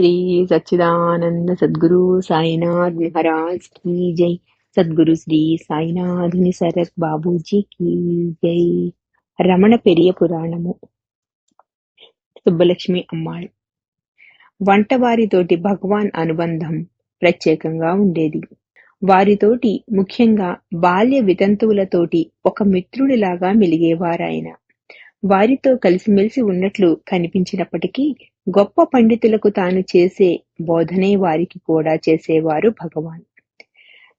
శ్రీ సచ్చిదానంద సద్గురు సాయినాథ్ మహారాజ్ కీ జై. సద్గురు శ్రీ సాయినాథుని శరత్ బాబూజీ కీ జై. రమణ పెరియ పురాణము. సుబ్బలక్ష్మి అమ్మాళ్ వంటవారితోటి భగవాన్ అనుబంధం ప్రత్యేకంగా ఉండేది. వారితోటి ముఖ్యంగా బాల్య వితంతువులతోటి ఒక మిత్రుడిలాగా మెలిగేవారాయన. వారితో కలిసిమెలిసి ఉన్నట్లు కనిపించినప్పటికీ గొప్ప పండితులకు తాను చేసే బోధనే వారికి కూడా చేసేవారు భగవాన్.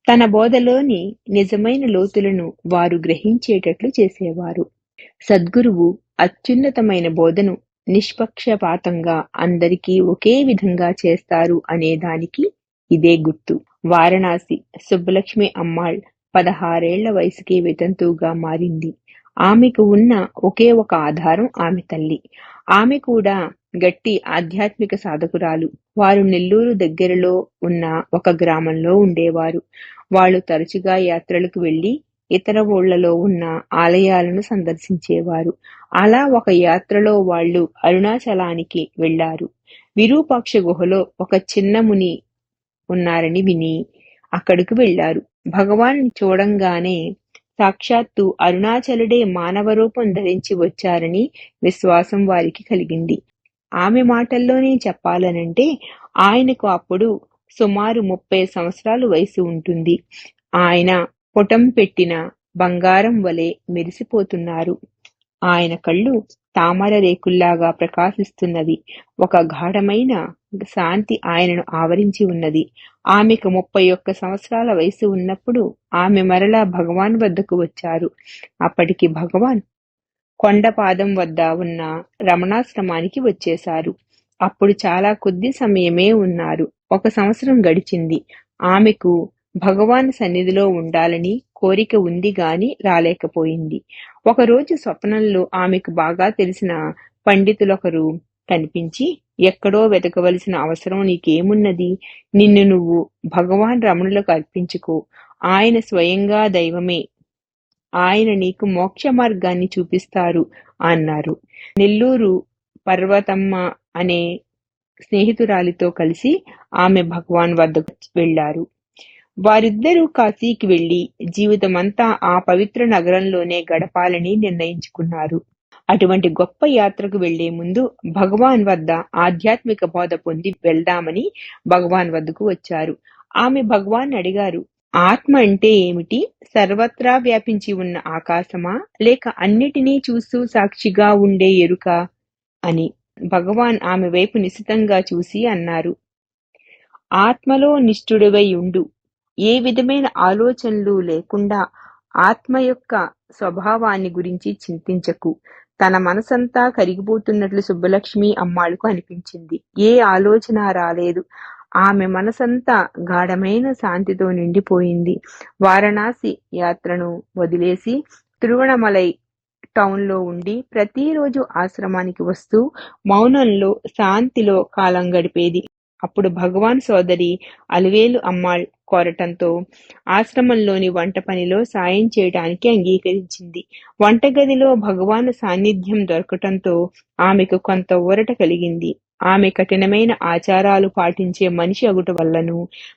తన బోధలోని నిజమైన లోతులను వారు గ్రహించేటట్లు చేసేవారు. సద్గురువు అత్యున్నతమైన బోధను నిష్పక్షపాతంగా అందరికీ ఒకే విధంగా చేస్తారు అనే దానికి ఇదే గుర్తు. వారణాసి సుబ్బలక్ష్మి అమ్మాళ్ పదహారేళ్ళ వయసుకే వితంతువుగా మారింది. ఆమెకు ఉన్న ఒకే ఒక ఆధారం ఆమె తల్లి. ఆమె కూడా గట్టి ఆధ్యాత్మిక సాధకురాలు. వారు నెల్లూరు దగ్గరలో ఉన్న ఒక గ్రామంలో ఉండేవారు. వాళ్ళు తరచుగా యాత్రలకు వెళ్ళి ఇతర ఊళ్ళలో ఉన్న ఆలయాలను సందర్శించేవారు. అలా ఒక యాత్రలో వాళ్ళు అరుణాచలానికి వెళ్ళారు విరూపాక్ష గుహలో ఒక చిన్న ముని ఉన్నారని విని అక్కడికి వెళ్ళారు భగవాన్ చూడంగానే సాక్షాత్తు అరుణాచలుడే మానవ రూపం ధరించి వచ్చారని విశ్వాసం వారికి కలిగింది. ఆమె మాటల్లోనే చెప్పాలనంటే ఆయనకు అప్పుడు సుమారు ముప్పై సంవత్సరాలు వయసు ఉంటుంది. ఆయన పొటం పెట్టిన బంగారం వలె మెరిసిపోతున్నారు. ఆయన కళ్ళు తామర రేకుల్లాగా ప్రకాశిస్తున్నవి ఒక గాఢమైన శాంతి ఆయనను ఆవరించి ఉన్నది. ఆమెకు ముప్పై ఒక్క సంవత్సరాల వయసు ఉన్నప్పుడు ఆమె మరలా భగవాన్ వద్దకు వచ్చారు. అప్పటికి భగవాన్ కొండపాదం వద్ద ఉన్న రమణాశ్రమానికి వచ్చేశారు. అప్పుడు చాలా కొద్ది సమయమే ఉన్నారు. ఒక సంవత్సరం గడిచింది. ఆమెకు భగవాన్ సన్నిధిలో ఉండాలని కోరిక ఉంది గాని రాలేకపోయింది. ఒకరోజు స్వప్నంలో ఆమెకు బాగా తెలిసిన పండితులొకరు కనిపించి ఎక్కడో వెతకవలసిన అవసరం నీకేమున్నది? నిన్ను నువ్వు భగవాన్ రమణులకు అర్పించుకో. ఆయన స్వయంగా దైవమే. ఆయన నీకు మోక్ష మార్గాన్ని చూపిస్తారు అన్నారు. నెల్లూరు పర్వతమ్మ అనే స్నేహితురాలితో కలిసి ఆమె భగవాన్ వద్దకు వెళ్ళారు వారిద్దరూ కాశీకి వెళ్ళి జీవితమంతా ఆ పవిత్ర నగరంలోనే గడపాలని నిర్ణయించుకున్నారు. అటువంటి గొప్ప యాత్రకు వెళ్ళే ముందు భగవాన్ వద్ద ఆధ్యాత్మిక బోధ పొంది వెళ్దామని భగవాన్ వద్దకు వచ్చారు. ఆమె భగవాన్ అడిగారు ఆత్మ అంటే ఏమిటి? సర్వత్రా వ్యాపించి ఉన్న ఆకాశమా? లేక అన్నిటినీ చూస్తూ సాక్షిగా ఉండే ఎరుక? అని భగవాన్ ఆమె వైపు నిశితంగా చూసి అన్నారు. ఆత్మలో నిష్ఠుడివై ఉండు. ఏ విధమైన ఆలోచనలు లేకుండా ఆత్మ యొక్క స్వభావాన్ని గురించి చింతించకు. తన మనసంతా కరిగిపోతున్నట్లు సుబ్బలక్ష్మి అమ్మాళ్ళకు అనిపించింది. ఏ ఆలోచన రాలేదు. ఆమె మనసంతా గాఢమైన శాంతితో నిండిపోయింది. వారణాసి యాత్రను వదిలేసి తిరువణమలై టౌన్లో ఉండి ప్రతిరోజు ఆశ్రమానికి వస్తూ మౌనంలో శాంతిలో కాలం గడిపేది. అప్పుడు భగవాన్ సోదరి అలివేలు అమ్మాళ్ కోరటంతో ఆశ్రమంలోని వంట పనిలో సాయం చేయడానికి అంగీకరించింది. వంటగదిలో భగవాన్ సాన్నిధ్యం దొరకటంతో ఆమెకు కొంత ఊరట కలిగింది. ఆమె కఠినమైన ఆచారాలు పాటించే మనిషి అగుట వల్లను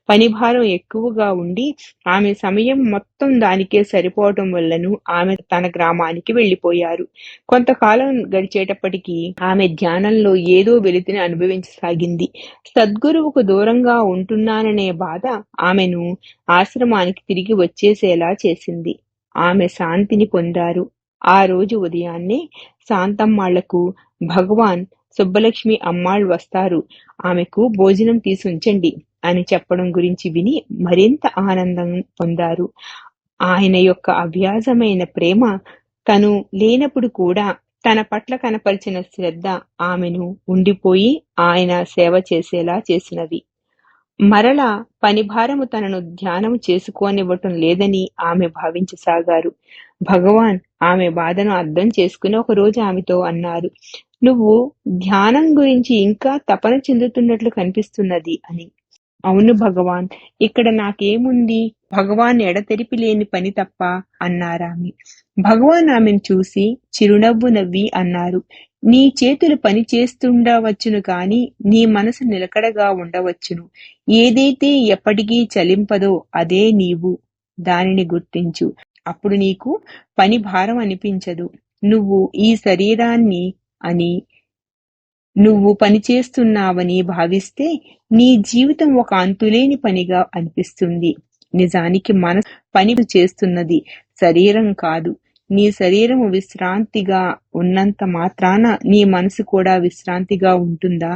పనిభారం ఎక్కువగా ఉండి ఆమె సమయం మొత్తం దానికే సరిపోవటం వల్లను ఆమె తన గ్రామానికి వెళ్ళిపోయారు కొంతకాలం గడిచేటప్పటికీ ఆమె ధ్యానంలో ఏదో వెలితిని అనుభవించసాగింది. సద్గురువుకు దూరంగా ఉంటున్నాననే బాధ ఆమెను ఆశ్రమానికి తిరిగి వచ్చేసేలా చేసింది. ఆమె శాంతిని పొందారు. ఆ రోజు ఉదయాన్నే శాంతమ్మాళ్ళకు భగవాన్ సుబ్బలక్ష్మి అమ్మాళ్ళు వస్తారు. ఆమెకు భోజనం తీసుంచండి అని చెప్పడం గురించి విని మరింత ఆనందం పొందారు. ఆయన యొక్క అవ్యాజమైన ప్రేమ తను లేనప్పుడు కూడా తన పట్ల కనపరిచిన శ్రద్ధ ఆమెను ఉండిపోయి ఆయన సేవ చేసేలా చేసినవి మరల పనిభారము తనను ధ్యానము చేసుకోనివ్వటం లేదని ఆమె భావించసాగారు. భగవాన్ ఆమె బాధను అర్థం చేసుకుని ఒక రోజు ఆమెతో అన్నారు నువ్వు ధ్యానం గురించి ఇంకా తపన చెందుతున్నట్లు కనిపిస్తున్నది అని. అవును భగవాన్ ఇక్కడ నాకేముంది? భగవాన్ ఎడతెరిపి లేని పని తప్ప అన్నారామె. భగవాన్ ఆమెను చూసి చిరునవ్వు నవ్వి అన్నారు నీ చేతులు పని చేస్తుండవచ్చును కాని నీ మనసు నిలకడగా ఉండవచ్చును. ఏదైతే ఎప్పటికీ చలింపదో అదే నీవు. దానిని గుర్తించు. అప్పుడు నీకు పని భారం అనిపించదు. నువ్వు ఈ శరీరాన్ని అని నువ్వు పనిచేస్తున్నావని భావిస్తే నీ జీవితం ఒక అంతులేని పనిగా అనిపిస్తుంది. నిజానికి మనసు పని చేస్తున్నది. శరీరం కాదు. నీ శరీరము విశ్రాంతిగా ఉన్నంత మాత్రాన నీ మనసు కూడా విశ్రాంతిగా ఉంటుందా?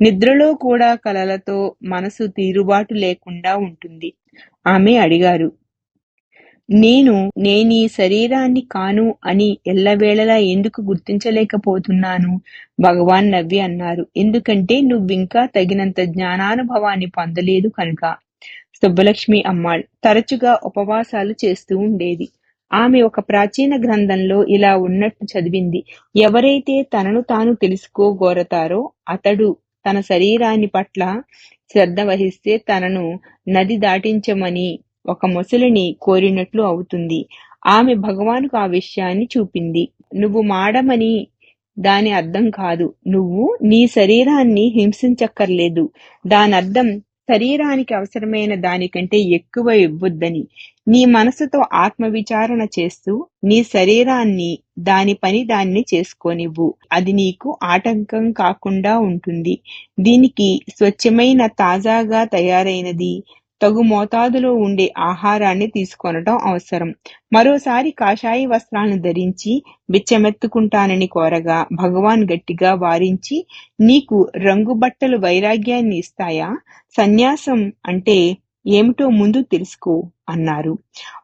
నిద్రలో కూడా కలలతో మనసు తీరుబాటు లేకుండా ఉంటుంది. ఆమె అడిగారు. నేను నేనీ శరీరాన్ని కాను అని ఎల్లవేళలా ఎందుకు గుర్తించలేకపోతున్నాను? భగవాన్ నవ్వి అన్నారు. ఎందుకంటే నువ్వింకా తగినంత జ్ఞానానుభవాన్ని పొందలేదు కనుక. సుబ్బలక్ష్మి అమ్మాళ్ తరచుగా ఉపవాసాలు చేస్తూ ఉండేది. ఆమె ఒక ప్రాచీన గ్రంథంలో ఇలా ఉన్నట్టు చదివింది. ఎవరైతే తనను తాను తెలుసుకోగోరతారో అతడు తన శరీరాన్ని పట్ల శ్రద్ధ వహిస్తే తనను నది దాటించమని ఒక ముసలిని కోరినట్లు అవుతుంది. ఆమె భగవానుకు ఆ విషయాన్ని చూపింది. నువ్వు మాడమని దాని అర్థం కాదు. నువ్వు నీ శరీరాన్ని హింసించక్కర్లేదు. దాని అర్థం శరీరానికి అవసరమైన దానికంటే ఎక్కువ ఇవ్వొద్దని. నీ మనసుతో ఆత్మవిచారణ చేస్తూ నీ శరీరాన్ని దాని పని దాన్ని చేసుకోనివ్వు. అది నీకు ఆటంకం కాకుండా ఉంటుంది. దీనికి స్వచ్ఛమైన తాజాగా తయారైనది తగు మోతాదులో ఉండే ఆహారాన్ని తీసుకొనటం అవసరం. మరోసారి కాషాయ వస్త్రాలను ధరించి బిచ్చమెత్తుకుంటానని కోరగా భగవాన్ గట్టిగా వారించి నీకు రంగు బట్టలు వైరాగ్యాన్ని ఇస్తాయా? సన్యాసం అంటే ఏమిటో ముందు తెలుసుకో అన్నారు.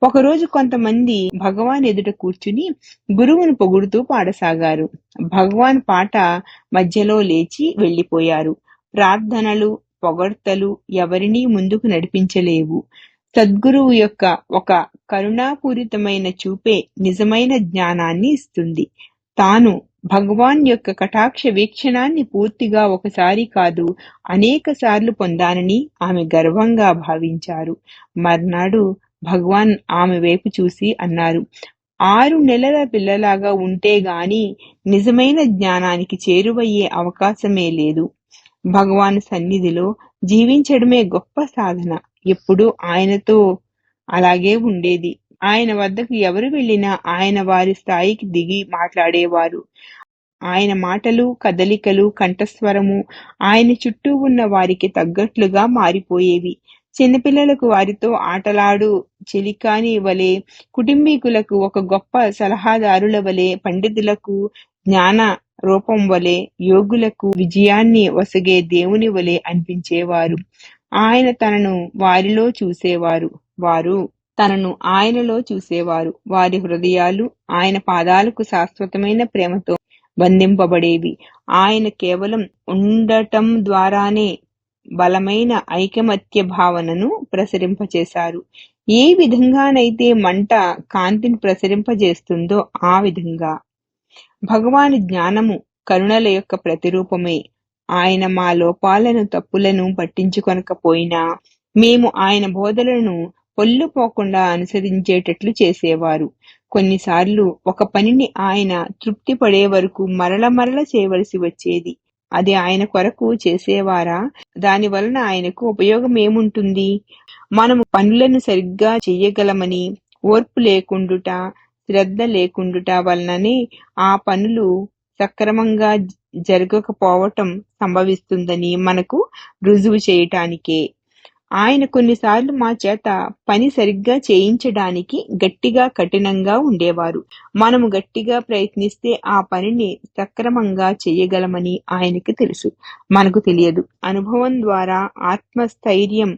ఒకరోజు కొంతమంది భగవాన్ ఎదుట కూర్చుని గురువును పొగుడుతూ పాడసాగారు. భగవాన్ పాట మధ్యలో లేచి వెళ్ళిపోయారు ప్రార్థనలు పొగడ్తలు ఎవరినీ ముందుకు నడిపించలేవు. సద్గురువు యొక్క ఒక కరుణాపూరితమైన చూపే నిజమైన జ్ఞానాన్ని ఇస్తుంది. తాను భగవాన్ యొక్క కటాక్ష వీక్షణాన్ని పూర్తిగా ఒకసారి కాదు అనేక సార్లు పొందానని ఆమె గర్వంగా భావించారు. మర్నాడు భగవాన్ ఆమె వైపు చూసి అన్నారు ఆరు నెలల పిల్లలాగా ఉంటే గాని నిజమైన జ్ఞానానికి చేరువయ్యే అవకాశమే లేదు. భగవాన్ సన్నిధిలో జీవించడమే గొప్ప సాధన. ఎప్పుడు ఆయనతో అలాగే ఉండేది. ఆయన వద్దకు ఎవరు వెళ్ళినా ఆయన వారి స్థాయికి దిగి మాట్లాడేవారు. ఆయన మాటలు కదలికలు కంఠస్వరము ఆయన చుట్టూ ఉన్న వారికి తగ్గట్లుగా మారిపోయేవి. చిన్నపిల్లలకు వారితో ఆటలాడు చెలికాని వలె కుటుంబీకులకు ఒక గొప్ప సలహాదారుల వలె పండితులకు జ్ఞాన రూపం వలె యోగులకు విజయాన్ని వసగే దేవుని వలె అనిపించేవారు. ఆయన తనను వారిలో చూసేవారు. వారు తనను ఆయనలో చూసేవారు. వారి హృదయాలు ఆయన పాదాలకు శాశ్వతమైన ప్రేమతో బంధింపబడేవి. ఆయన కేవలం ఉండటం ద్వారానే బలమైన ఐకమత్య భావనను ప్రసరింపచేశారు. ఏ విధంగానైతే మంట కాంతిని ప్రసరింపజేస్తుందో ఆ విధంగా భగవాని జ్ఞానము కరుణల యొక్క ప్రతిరూపమే. ఆయన మా లోపాలను తప్పులను పట్టించుకొనకపోయినా మేము ఆయన బోధలను పొల్లుపోకుండా అనుసరించేటట్లు చేసేవారు. కొన్నిసార్లు ఒక పనిని ఆయన తృప్తి పడే వరకు మరల మరల చేయవలసి వచ్చేది. అది ఆయన కొరకు చేసేవారా? దాని వలన ఆయనకు ఉపయోగం ఏముంటుంది మనము పనులను సరిగ్గా చెయ్యగలమని ఓర్పు లేకుండుట శ్రద్ధ లేకుండుట వలననే ఆ పనులు సక్రమంగా జరగకపోవటం సంభవిస్తుందని మనకు రుజువు చేయటానికే. ఆయన కొన్నిసార్లు మా చేత పని సరిగ్గా చేయించడానికి గట్టిగా కఠినంగా ఉండేవారు. మనము గట్టిగా ప్రయత్నిస్తే ఆ పనిని సక్రమంగా చేయగలమని ఆయనకి తెలుసు. మనకు తెలియదు. అనుభవం ద్వారా ఆత్మస్థైర్యం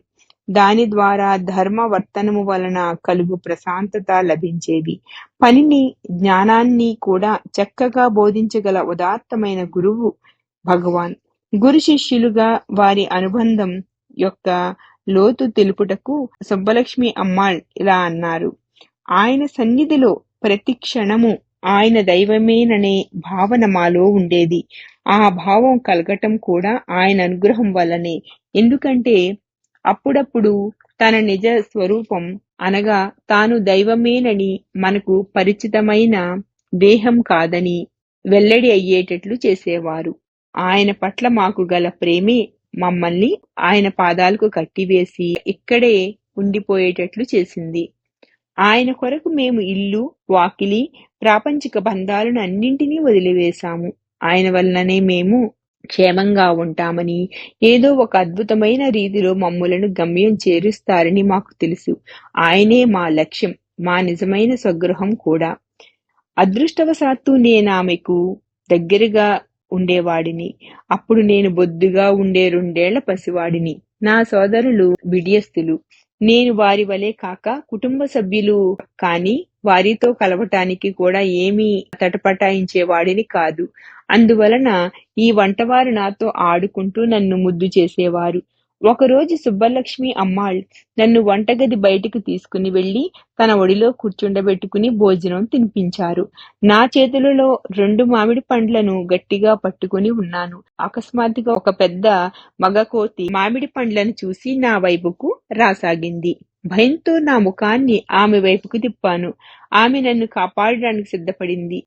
దాని ద్వారా ధర్మ వర్తనము వలన కలుగు ప్రశాంతత లభించేది పనిని జ్ఞానాన్ని కూడా చక్కగా బోధించగల ఉదాత్తమైన గురువు భగవాన్. గురు శిష్యులుగా వారి అనుబంధం యొక్క లోతు తెలుపుటకు సుబ్బలక్ష్మి అమ్మాళ్ ఇలా అన్నారు. ఆయన సన్నిధిలో ప్రతి క్షణము ఆయన దైవమేననే భావన మాలో ఉండేది. ఆ భావం కలగటం కూడా ఆయన అనుగ్రహం వల్లనే. ఎందుకంటే అప్పుడప్పుడు తన నిజ స్వరూపం అనగా తాను దైవమేనని మనకు పరిచితమైన దేహం కాదని వెల్లడి అయ్యేటట్లు చేసేవారు. ఆయన పట్ల మాకు గల ప్రేమే మమ్మల్ని ఆయన పాదాలకు కట్టివేసి ఇక్కడే ఉండిపోయేటట్లు చేసింది. ఆయన కొరకు మేము ఇల్లు వాకిలి ప్రాపంచిక బంధాలను అన్నింటినీ వదిలివేశాము. ఆయన వలననే మేము క్షేమంగా ఉంటామని ఏదో ఒక అద్భుతమైన రీతిలో మమ్ములను గమ్యం చేరుస్తారని మాకు తెలుసు. ఆయనే మా లక్ష్యం మా నిజమైన స్వగృహం కూడా. అదృష్టవశాత్తు నేనామెకు దగ్గరగా ఉండేవాడిని. అప్పుడు నేను బొద్దుగా ఉండే రెండేళ్ళ పసివాడిని. నా సోదరులు విడ్యస్తులు నేను వారి వలె కాక కుటుంబ సభ్యులు కాని వారితో కలవటానికి కూడా ఏమీ తటపటాయించేవాడిని కాదు. అందువలన ఈ వంటవారు నాతో ఆడుకుంటూ నన్ను ముద్దు చేసేవారు. ఒకరోజు సుబ్బలక్ష్మి అమ్మాళ్ నన్ను వంటగది బయటికి తీసుకుని వెళ్ళి తన ఒడిలో కూర్చుండబెట్టుకుని భోజనం తినిపించారు. నా చేతులలో రెండు మామిడి పండ్లను గట్టిగా పట్టుకుని ఉన్నాను. అకస్మాత్తుగా ఒక పెద్ద మగకోతి మామిడి పండ్లను చూసి నా వైపుకు రాసాగింది. భయంతో నా ముఖాన్ని ఆమె వైపుకు తిప్పాను. ఆమె నన్ను కాపాడడానికి సిద్ధపడింది.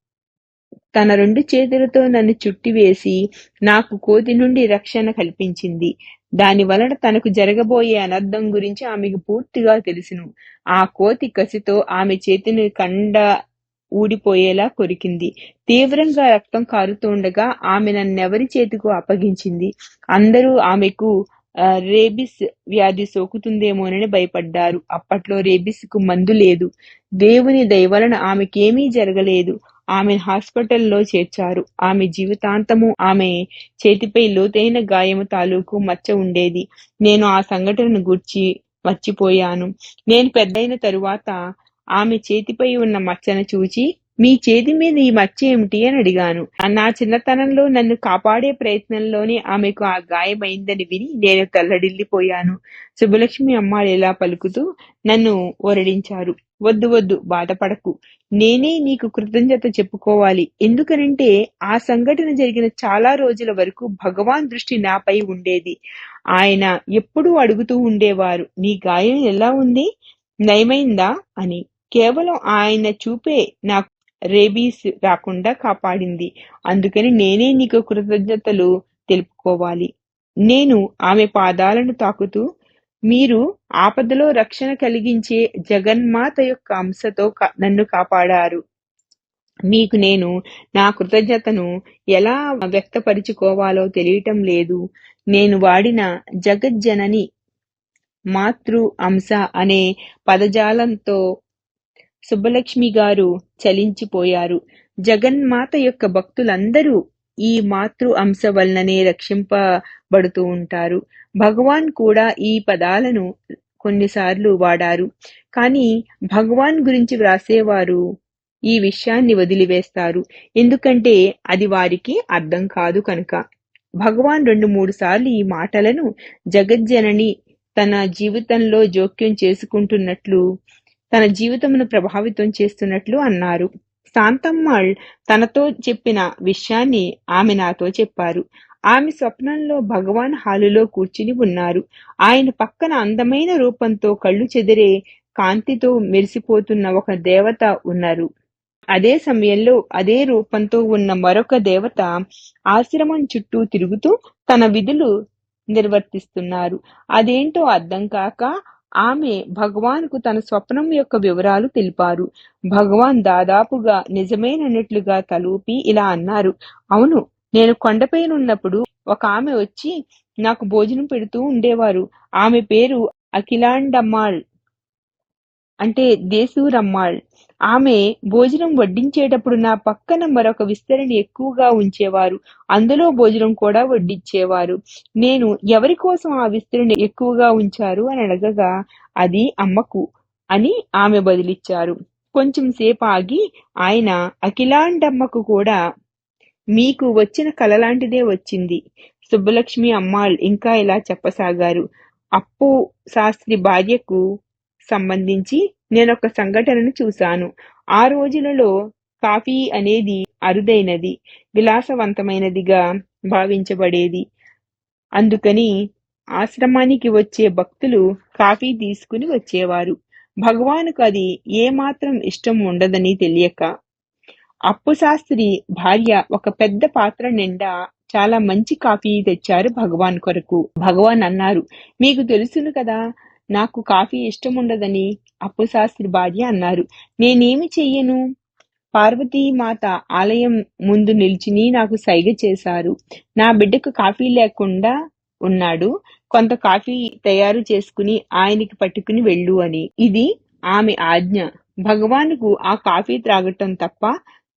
తన రెండు చేతులతో నన్ను చుట్టివేసి నాకు కోతి నుండి రక్షణ కల్పించింది. దాని వలన తనకు జరగబోయే అనర్థం గురించి ఆమెకు పూర్తిగా తెలుసును. ఆ కోతి కసితో ఆమె చేతిని కండ ఊడిపోయేలా కొరికింది. తీవ్రంగా రక్తం కారుతుండగా ఆమె నన్నెవరి చేతికి అప్పగించింది. అందరూ ఆమెకు రేబిస్ వ్యాధి సోకుతుందేమోనని భయపడ్డారు. అప్పట్లో రేబిస్కు మందు లేదు. దేవుని దయవలన ఆమెకేమీ జరగలేదు. ఆమెను హాస్పిటల్లో చేర్చారు. ఆమె జీవితాంతము ఆమె చేతిపై లోతైన గాయము తాలూకు మచ్చ ఉండేది. నేను ఆ సంఘటనను గూర్చి మర్చిపోయాను. నేను పెద్దయిన తరువాత ఆమె చేతిపై ఉన్న మచ్చను చూచి మీ చేతి మీద ఈ మచ్చ ఏమిటి అని అడిగాను. నా చిన్నతనంలో నన్ను కాపాడే ప్రయత్నంలోనే ఆమెకు ఆ గాయమైందని విని నేను తల్లడిల్లిపోయాను. శుభలక్ష్మి అమ్మాడు ఎలా పలుకుతూ నన్ను ఓరడించారు. వద్దు వద్దు బాధపడకు. నేనే నీకు కృతజ్ఞత చెప్పుకోవాలి. ఎందుకనంటే ఆ సంఘటన జరిగిన చాలా రోజుల వరకు భగవాన్ దృష్టి నాపై ఉండేది. ఆయన ఎప్పుడూ అడుగుతూ ఉండేవారు నీ గాయం ఎలా ఉంది? నయమైందా? అని. కేవలం ఆయన చూపే నాకు రేబీస్ రాకుండా కాపాడింది. అందుకని నేనే నీకు కృతజ్ఞతలు తెలుపుకోవాలి. నేను ఆమె పాదాలను తాకుతూ మీరు ఆపదలో రక్షణ కలిగించే జగన్మాత యొక్క అంశతో నన్ను కాపాడారు. మీకు నేను నా కృతజ్ఞతను ఎలా వ్యక్తపరుచుకోవాలో తెలియటం లేదు. నేను వాడిన జగజ్జనని మాతృ అంశ అనే పదజాలంతో సుబ్బలక్ష్మి గారు చలించిపోయారు. జగన్మాత యొక్క భక్తులందరూ ఈ మాతృ అంశ వలననే రక్షింపబడుతూ ఉంటారు. భగవాన్ కూడా ఈ పదాలను కొన్నిసార్లు వాడారు. కానీ భగవాన్ గురించి వ్రాసేవారు ఈ విషయాన్ని వదిలివేస్తారు. ఎందుకంటే అది వారికి అర్థం కాదు కనుక. భగవాన్ రెండు మూడు సార్లు ఈ మాటలను జగజ్జనని తన జీవితంలో జోక్యం చేసుకుంటున్నట్లు తన జీవితమును ప్రభావితం చేస్తున్నట్లు అన్నారు. శాంతమ్మాళ్ తనతో చెప్పిన విషయాన్ని ఆమె నాతో చెప్పారు. ఆమె స్వప్నంలో భగవాన్ హాలులో కూర్చుని ఉన్నారు. ఆయన పక్కన అందమైన రూపంతో కళ్ళు చెదిరే కాంతితో మెరిసిపోతున్న ఒక దేవత ఉన్నారు. అదే సమయంలో అదే రూపంతో ఉన్న మరొక దేవత ఆశ్రమం చుట్టూ తిరుగుతూ తన విధులు నిర్వర్తిస్తున్నారు. అదేంటో అర్థం కాక ఆమె భగవాన్కు తన స్వప్నం యొక్క వివరాలు తెలిపారు. భగవాన్ దాదాపుగా నిజమేనన్నట్లుగా తలూపి ఇలా అన్నారు. అవును నేను కొండపైనున్నప్పుడు ఒక ఆమె వచ్చి నాకు భోజనం పెడుతూ ఉండేవారు. ఆమె పేరు అఖిలాండమ్మాళ్ అంటే దేశూరమ్మాళ్. ఆమె భోజనం వడ్డించేటప్పుడు నా పక్కన మరొక విస్తరణ ఎక్కువగా ఉంచేవారు. అందులో భోజనం కూడా వడ్డించేవారు. నేను ఎవరి కోసం ఆ విస్తరణ ఎక్కువగా ఉంచారు అని అడగగా అది అమ్మకు అని ఆమె బదిలిచ్చారు. కొంచెం సేపు ఆగి ఆయన అఖిలాండమ్మకు కూడా మీకు వచ్చిన కల లాంటిదే వచ్చింది. సుబ్బలక్ష్మి అమ్మాళ్ ఇంకా ఇలా చెప్పసాగారు. అప్పు శాస్త్రి భార్యకు సంబంధించి నేనొక సంఘటనను చూశాను. ఆ రోజులలో కాఫీ అనేది అరుదైనది విలాసవంతమైనదిగా భావించబడేది. అందుకని ఆశ్రమానికి వచ్చే భక్తులు కాఫీ తీసుకుని వచ్చేవారు. భగవానుకు అది ఏమాత్రం ఇష్టం ఉండదని తెలియక. అప్పు శాస్త్రి భార్య ఒక పెద్ద పాత్ర నిండా చాలా మంచి కాఫీ తెచ్చారు భగవాన్ కొరకు. భగవాన్ అన్నారు మీకు తెలుసును కదా నాకు కాఫీ ఇష్టం అప్పుశాస్త్రి అప్పు శాస్త్రి భార్య అన్నారు. నేనేమి చెయ్యను? పార్వతీమాత ఆలయం ముందు నిల్చుని నాకు సైగ చేశారు. నా బిడ్డకు కాఫీ లేకుండా ఉన్నాడు. కొంత కాఫీ తయారు చేసుకుని ఆయనకి పట్టుకుని వెళ్ళు అని. ఇది ఆమె ఆజ్ఞ. భగవానుకు ఆ కాఫీ త్రాగటం తప్ప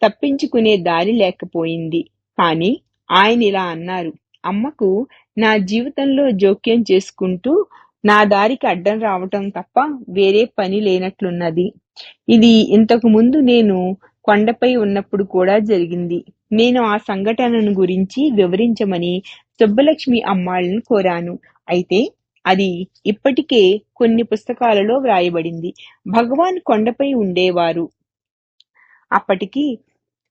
తప్పించుకునే దారి లేకపోయింది. కాని ఆయన ఇలా అన్నారు. అమ్మకు నా జీవితంలో జోక్యం చేసుకుంటూ నా దారికి అడ్డం రావటం తప్ప వేరే పని లేనట్లున్నది. ఇది ఇంతకు ముందు నేను కొండపై ఉన్నప్పుడు కూడా జరిగింది. నేను ఆ సంఘటనను గురించి వివరించమని సుబ్బలక్ష్మి అమ్మాళ్ళను కోరాను. అయితే అది ఇప్పటికే కొన్ని పుస్తకాలలో వ్రాయబడింది. భగవాన్ కొండపై ఉండేవారు. అప్పటికి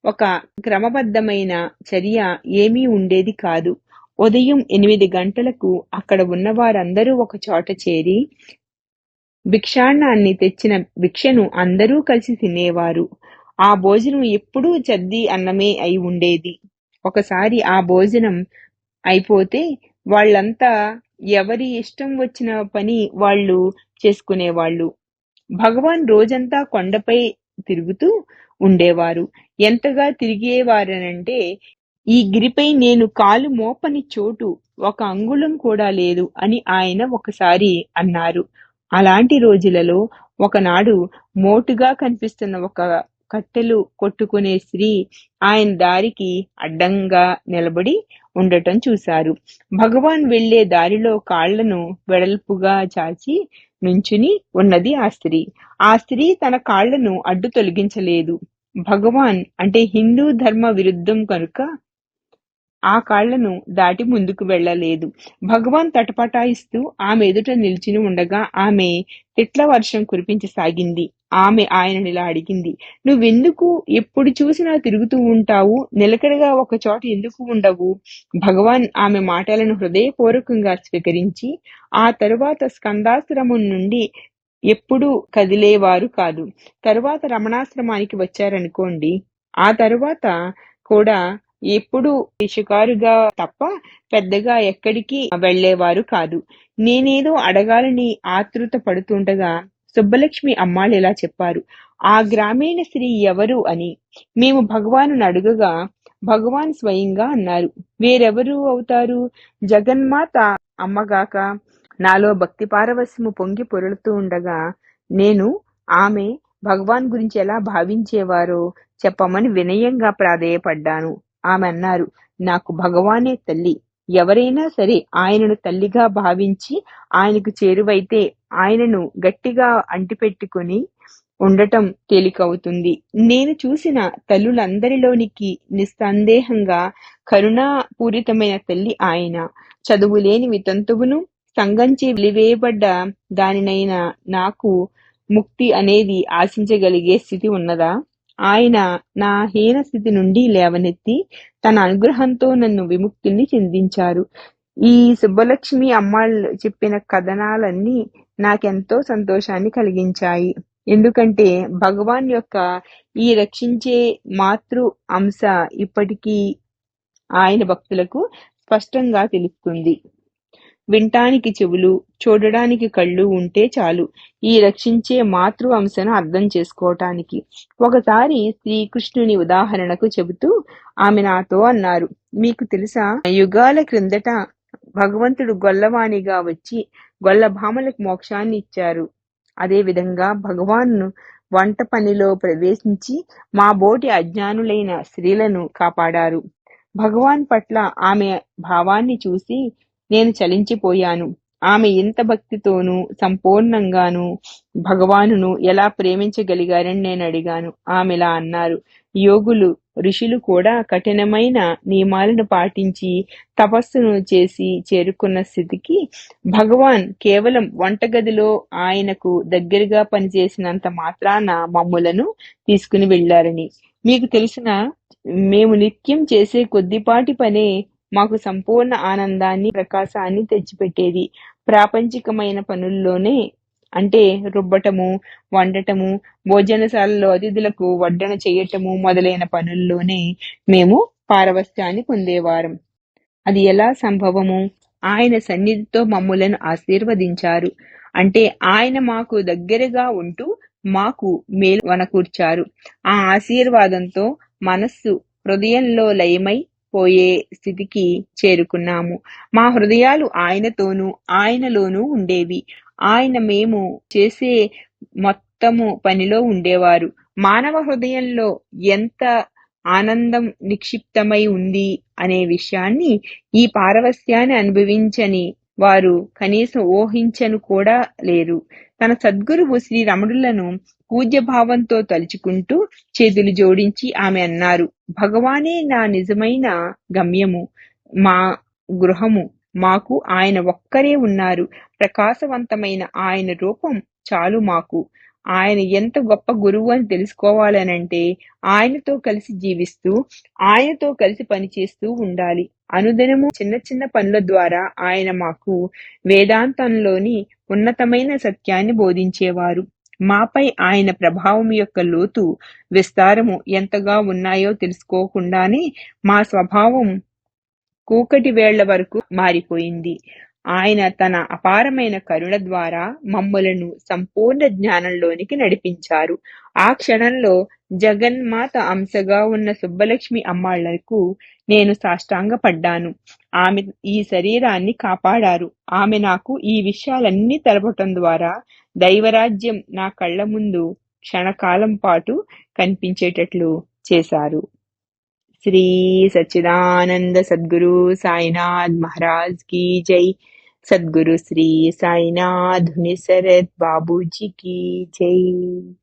ఒక క్రమబద్ధమైన చర్య ఏమీ ఉండేది కాదు. ఉదయం ఎనిమిది గంటలకు అక్కడ ఉన్న వారందరూ ఒక చోట చేరి భిక్షాన్నాన్ని తెచ్చిన భిక్షను అందరూ కలిసి తినేవారు. ఆ భోజనం ఎప్పుడూ చద్ది అన్నమే అయి ఉండేది. ఒకసారి ఆ భోజనం అయిపోతే వాళ్ళంతా ఎవరి ఇష్టం వచ్చిన పని వాళ్ళు చేసుకునేవాళ్ళు. భగవాన్ రోజంతా కొండపై తిరుగుతూ ఉండేవారు. ఎంతగా తిరిగేవారనంటే ఈ గిరిపై నేను కాలు మోపని చోటు ఒక అంగుళం కూడా లేదు అని ఆయన ఒకసారి అన్నారు. అలాంటి రోజులలో ఒకనాడు మోటుగా కనిపిస్తున్న ఒక కట్టెలు కొట్టుకునే స్త్రీ ఆయన దారికి అడ్డంగా నిలబడి ఉండటం చూశారు. భగవాన్ వెళ్ళే దారిలో కాళ్ళను వెడల్పుగా చాచి నుంచుని ఉన్నది ఆ స్త్రీ. ఆ స్త్రీ తన కాళ్ళను అడ్డు తొలగించలేదు. భగవాన్ అంటే హిందూ ధర్మ విరుద్ధం కనుక ఆ కాళ్ళను దాటి ముందుకు వెళ్ళలేదు. భగవాన్ తటపటాయిస్తూ ఆమె ఎదుట నిలిచిని ఉండగా ఆమె తిట్ల వర్షం కురిపించసాగింది. ఆమె ఆయననిలా అడిగింది నువ్వెందుకు ఎప్పుడు చూసినా తిరుగుతూ ఉంటావు? నిలకడగా ఒక చోట ఎందుకు ఉండవు? భగవాన్ ఆమె మాటలను హృదయపూర్వకంగా స్వీకరించి ఆ తరువాత స్కందాశ్రమం నుండి ఎప్పుడూ కదిలేవారు కాదు. తరువాత రమణాశ్రమానికి వచ్చారనుకోండి. ఆ తరువాత కూడా ఎప్పుడు షికారుగా తప్ప పెద్దగా ఎక్కడికి వెళ్ళేవారు కాదు. నేనేదో అడగాలని ఆతృత పడుతుండగా సుబ్బలక్ష్మి అమ్మాళ్ళు ఇలా చెప్పారు. ఆ గ్రామీణ స్త్రీ ఎవరు? అని. మేము భగవాను అడుగగా భగవాన్ స్వయంగా అన్నారు. వేరెవరు అవుతారు? జగన్మాత అమ్మగాక. నాలో భక్తి పారవస్యము పొంగి పొరులుతూ ఉండగా నేను ఆమె భగవాన్ గురించి ఎలా భావించేవారో చెప్పమని వినయంగా ప్రాధేయపడ్డాను. ఆమె అన్నారు నాకు భగవానే తల్లి. ఎవరైనా సరే ఆయనను తల్లిగా భావించి ఆయనకు చేరువైతే ఆయనను గట్టిగా అంటిపెట్టుకుని ఉండటం తేలికవుతుంది. నేను చూసిన తల్లులందరిలోనికి నిస్సందేహంగా కరుణాపూరితమైన తల్లి ఆయన. చదువులేని వితంతువును సంగంచి వెలివేయబడ్డ దానినైనా నాకు ముక్తి అనేది ఆశించగలిగే స్థితి ఉన్నదా? ఆయన నా హీన స్థితి నుండి లేవనెత్తి తన అనుగ్రహంతో నన్ను విముక్తిని చెందించారు. ఈ సుబ్బలక్ష్మి అమ్మాళ్ళు చెప్పిన కథనాలన్నీ నాకెంతో సంతోషాన్ని కలిగించాయి. ఎందుకంటే భగవాన్ యొక్క ఈ రక్షించే మాతృ అంశ ఇప్పటికీ ఆయన భక్తులకు స్పష్టంగా తెలుస్తుంది. వినటానికి చెవులు చూడడానికి కళ్ళు ఉంటే చాలు. ఈ రక్షించే మాతృ అంశను అర్థం చేసుకోవటానికి ఒకసారి శ్రీకృష్ణుని ఉదాహరణకు చెబుతూ ఆమె నాతో అన్నారు మీకు తెలుసా? యుగాల క్రిందట భగవంతుడు గొల్లవాణిగా వచ్చి గొల్లభామలకు మోక్షాన్ని ఇచ్చారు. అదే విధంగా భగవాన్ను వంట పనిలో ప్రవేశించి మా బోటి అజ్ఞానులైన స్త్రీలను కాపాడారు. భగవాన్ పట్ల ఆమె భావాన్ని చూసి నేను చలించిపోయాను. ఆమె ఇంత భక్తితోనూ సంపూర్ణంగాను భగవానును ఎలా ప్రేమించగలిగారని నేను అడిగాను. ఆమెలా అన్నారు యోగులు ఋషులు కూడా కఠినమైన నియమాలను పాటించి తపస్సును చేసి చేరుకున్న స్థితికి భగవాన్ కేవలం వంటగదిలో ఆయనకు దగ్గరగా పనిచేసినంత మాత్రాన మమ్ములను తీసుకుని వెళ్ళారని మీకు తెలిసిన మేము నిత్యం చేసే కొద్దిపాటి పనే మాకు సంపూర్ణ ఆనందాన్ని ప్రకాశాన్ని తెచ్చిపెట్టేది. ప్రాపంచికమైన పనుల్లోనే అంటే రుబ్బటము వండటము భోజనశాలలో అతిథులకు వడ్డన చేయటము మొదలైన పనుల్లోనే మేము పారవస్యాన్ని పొందేవారం. అది ఎలా సంభవము? ఆయన సన్నిధితో మమ్ములను ఆశీర్వదించారు. అంటే ఆయన మాకు దగ్గరగా ఉంటూ మాకు మేలు వనకూర్చారు. ఆ ఆశీర్వాదంతో మనస్సు హృదయంలో లయమై పోయే స్థితికి చేరుకున్నాము. మా హృదయాలు ఆయనతోనూ ఆయనలోనూ ఉండేవి. ఆయన మేము చేసే మొత్తము పనిలో ఉండేవారు. మానవ హృదయంలో ఎంత ఆనందం నిక్షిప్తమై ఉంది అనే విషయాన్ని ఈ పారవస్యాన్ని అనుభవించని వారు కనీసం ఊహించను కూడా లేరు. తన సద్గురువు శ్రీ రమణులను పూజ్య భావంతో తలుచుకుంటూ చేతులు జోడించి ఆమె అన్నారు భగవానే నా నిజమైన గమ్యము మా గృహము. మాకు ఆయన ఒక్కరే ఉన్నారు. ప్రకాశవంతమైన ఆయన రూపం చాలు మాకు. ఆయన ఎంత గొప్ప గురువు అని తెలుసుకోవాలనంటే ఆయనతో కలిసి జీవిస్తూ ఆయనతో కలిసి పనిచేస్తూ ఉండాలి. అనుదినము చిన్న చిన్న పనుల ద్వారా ఆయన మాకు వేదాంతంలోని ఉన్నతమైన సత్యాన్ని బోధించేవారు. మాపై ఆయన ప్రభావం యొక్క లోతు విస్తారము ఎంతగా ఉన్నాయో తెలుసుకోకుండానే మా స్వభావం కూకటి వేళ్ళ వరకు మారిపోయింది. ఆయన తన అపారమైన కరుణ ద్వారా మమ్ములను సంపూర్ణ జ్ఞానంలోనికి నడిపించారు. ఆ క్షణంలో జగన్మాత అంశగా ఉన్న సుబ్బలక్ష్మి అమ్మాళ్ళకు నేను సాష్టాంగపడ్డాను. ఆమె ఈ శరీరాన్ని కాపాడారు. ఆమె నాకు ఈ విషయాలన్నీ తెలపటం ద్వారా దైవరాజ్యం నా కళ్ళ ముందు క్షణకాలం పాటు కనిపించేటట్లు చేశారు. श्री सच्चिदानंद सदगुरु साईनाथ महाराज की जय। सदगुरु श्री साईनाथ धुनि सरत बाबू जी की जय।